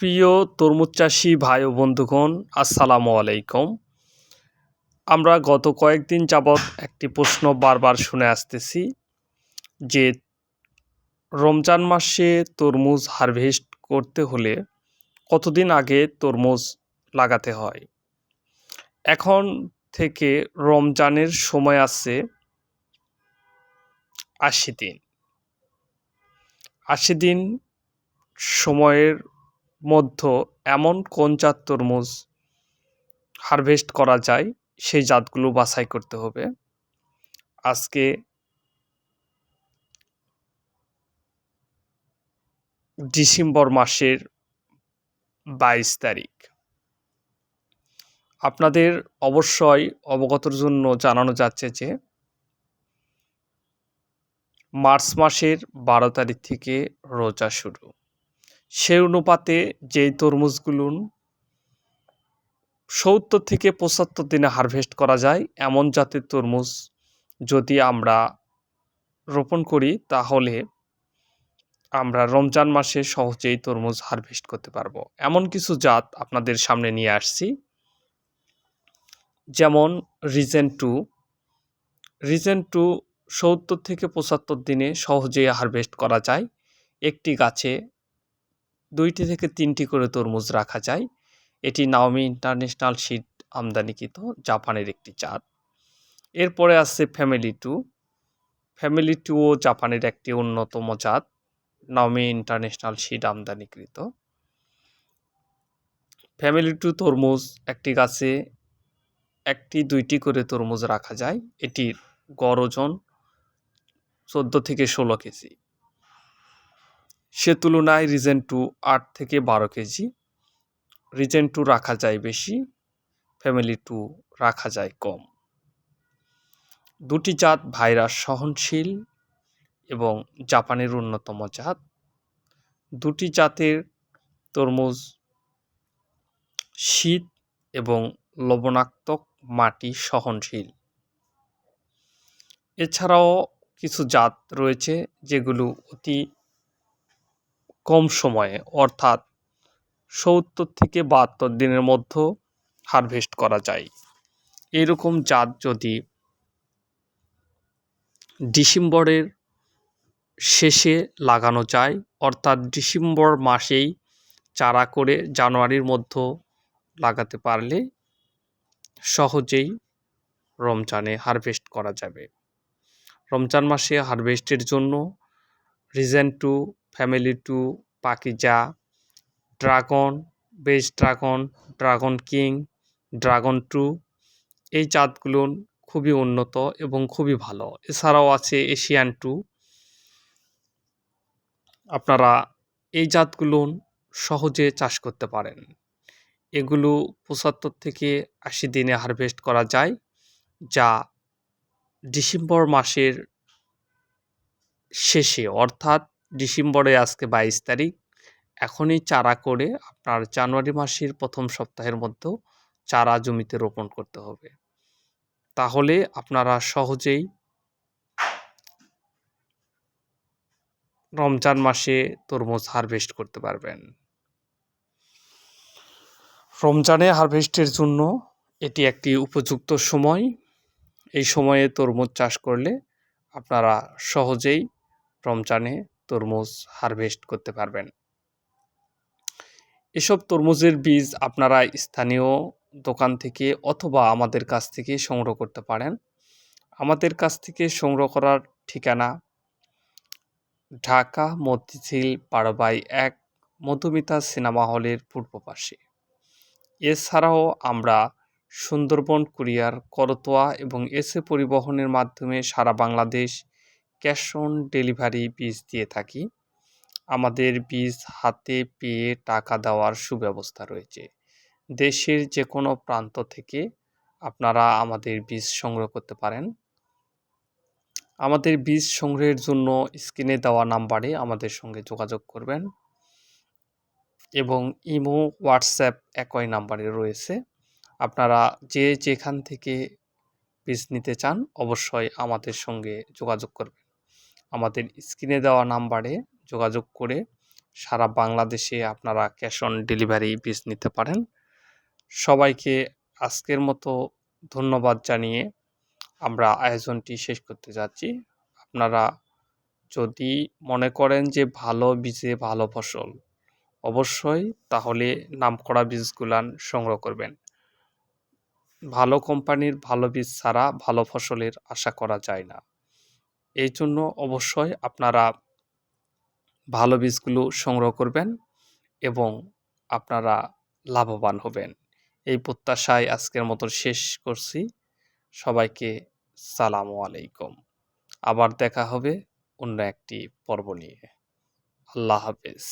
প্রিয় তরমুজ চাষি ভাই ও বন্ধুগণ, আসসালামু আলাইকুম। আমরা গত কয়েকদিন যাবৎ একটি প্রশ্ন বারবার শুনে আসতেছি যে, রমজান মাসে তরমুজ হারভেস্ট করতে হলে কতদিন আগে তরমুজ লাগাতে হয়? এখন থেকে রমজানের সময় আছে আশি দিন। আশি দিন সময়ের মধ্য এমন কোন জাত তরমুজ হারভেস্ট করা যায়, সেই জাতগুলো বাছাই করতে হবে। আজকে ডিসেম্বর মাসের বাইশ তারিখ। আপনাদের অবশ্যই অবগতর জন্য জানানো যাচ্ছে যে, মার্চ মাসের বারো তারিখ থেকে রোজা শুরু। সেই অনুপাতে যেই তরমুজগুলো সত্তর থেকে পঁচাত্তর দিনে হারভেস্ট করা যায়, এমন জাতের তরমুজ যদি আমরা রোপণ করি, তাহলে আমরা রমজান মাসে সহজেই তরমুজ হারভেস্ট করতে পারব। এমন কিছু জাত আপনাদের সামনে নিয়ে আসছি। যেমন রিজেন টু। রিজেন টু সত্তর থেকে পঁচাত্তর দিনে সহজেই হারভেস্ট করা যায়। একটি গাছে দুইটি থেকে তিনটি করে তরমুজ রাখা যায়। এটি নাওমি ইন্টারন্যাশনাল শিট আমদানিকৃত জাপানের একটি জাত। এরপরে আছে ফ্যামিলি টু ফ্যামিলি টুও জাপানের একটি অন্যতম জাত নাওমি ইন্টারন্যাশনাল শিট আমদানিকৃত ফ্যামিলি টু তরমুজ একটি গাছে একটি দুইটি করে তরমুজ রাখা যায়। এটির গড় ওজন চোদ্দ থেকে ষোলো কেজি। সে তুলনায় রিজেন টু আট থেকে বারো কেজি। রিজেন টু রাখা যায় বেশি, ফ্যামিলি টু রাখা যায় কম। দুটি জাত ভাইরাস সহনশীল এবং জাপানের অন্যতম জাত। দুটি জাতের তরমুজ শীত এবং লবণাক্তক মাটি সহনশীল। এছাড়াও কিছু জাত রয়েছে যেগুলো অতি কম সময়ে, অর্থাৎ সত্তর থেকে বাহাত্তর দিনের মধ্যে হারভেস্ট করা যায়। এরকম জাত যদি ডিসেম্বরের শেষে লাগানো যায়, অর্থাৎ ডিসেম্বর মাসেই চারা করে জানুয়ারির মধ্যে লাগাতে পারলে সহজেই রমজানে হারভেস্ট করা যাবে। রমজান মাসে হারভেস্টের জন্য রিজেন two family two Pakeezah dragon base dragon dragon king, dragon two. এই জাতগুলো খুবই উন্নত এবং খুবই ভালো। এছাড়াও আছে এশিয়ান টু। আপনারা এই জাতগুলো সহজে চাষ করতে পারেন। এগুলো পঁচাত্তর থেকে আশি দিনে হারভেস্ট করা যায়, যা ডিসেম্বর মাসের শেষে, অর্থাৎ ডিসেম্বরে আজকে বাইশ তারিখ। এখনই চারা করে আপনার জানুয়ারি মাসের প্রথম সপ্তাহের মধ্যেও চারা জমিতে রোপণ করতে হবে। তাহলে আপনারা সহজেই রমজান মাসে তরমুজ হারভেস্ট করতে পারবেন। রমজানে হারভেস্টের জন্য এটি একটি উপযুক্ত সময়। এই সময়ে তরমুজ চাষ করলে আপনারা সহজেই রমজানে তরমুজ হারভেস্ট করতে পারবেন। এসব তরমুজের বীজ আপনারা স্থানীয় দোকান থেকে অথবা আমাদের কাছ থেকে সংগ্রহ করতে পারেন। আমাদের কাছ থেকে সংগ্রহ করার ঠিকানা ঢাকা মতিঝিল পাড়বাই এক মধুমিতা সিনেমা হলের পূর্ব পাশে। এছাড়াও আমরা সুন্দরবন কুরিয়ার, করতোয়া এবং এসে পরিবহনের মাধ্যমে সারা বাংলাদেশ ক্যাশ অন ডেলিভারি বীজ দিয়ে থাকি। আমাদের বীজ হাতে পেয়ে টাকা দেওয়ার সুব্যবস্থা রয়েছে। দেশের যে কোনো প্রান্ত থেকে আপনারা আমাদের বীজ সংগ্রহ করতে পারেন। আমাদের বীজ সংগ্রহের জন্য স্ক্রিনে দেওয়া নাম্বারে আমাদের সঙ্গে যোগাযোগ করবেন এবং ইমো, হোয়াটসঅ্যাপ একই নাম্বারে রয়েছে। আপনারা যে যেখান থেকে বীজ নিতে চান, অবশ্যই আমাদের সঙ্গে যোগাযোগ করবেন। আমাদের স্ক্রিনে দেওয়া নাম্বারে যোগাযোগ করে সারা বাংলাদেশে আপনারা ক্যাশ অন ডেলিভারি বীজ নিতে পারেন। সবাইকে আজকের মতো ধন্যবাদ জানিয়ে আমরা আয়োজনটি শেষ করতে যাচ্ছি। আপনারা যদি মনে করেন যে ভালো বীজে ভালো ফসল, অবশ্যই তাহলে নামকরা বীজগুলান সংগ্রহ করবেন। ভালো কোম্পানির ভালো বীজ ছাড়া ভালো ফসলের আশা করা যায় না। এই জন্য অবশ্যই আপনারা ভালো বীজগুলো সংগ্রহ করবেন এবং আপনারা লাভবান হবেন। এই প্রত্যাশায় আজকের মতো শেষ করছি। সবাইকে সালামু আলাইকুম। আবার দেখা হবে অন্য একটি পর্ব নিয়ে। আল্লাহ হাফেজ।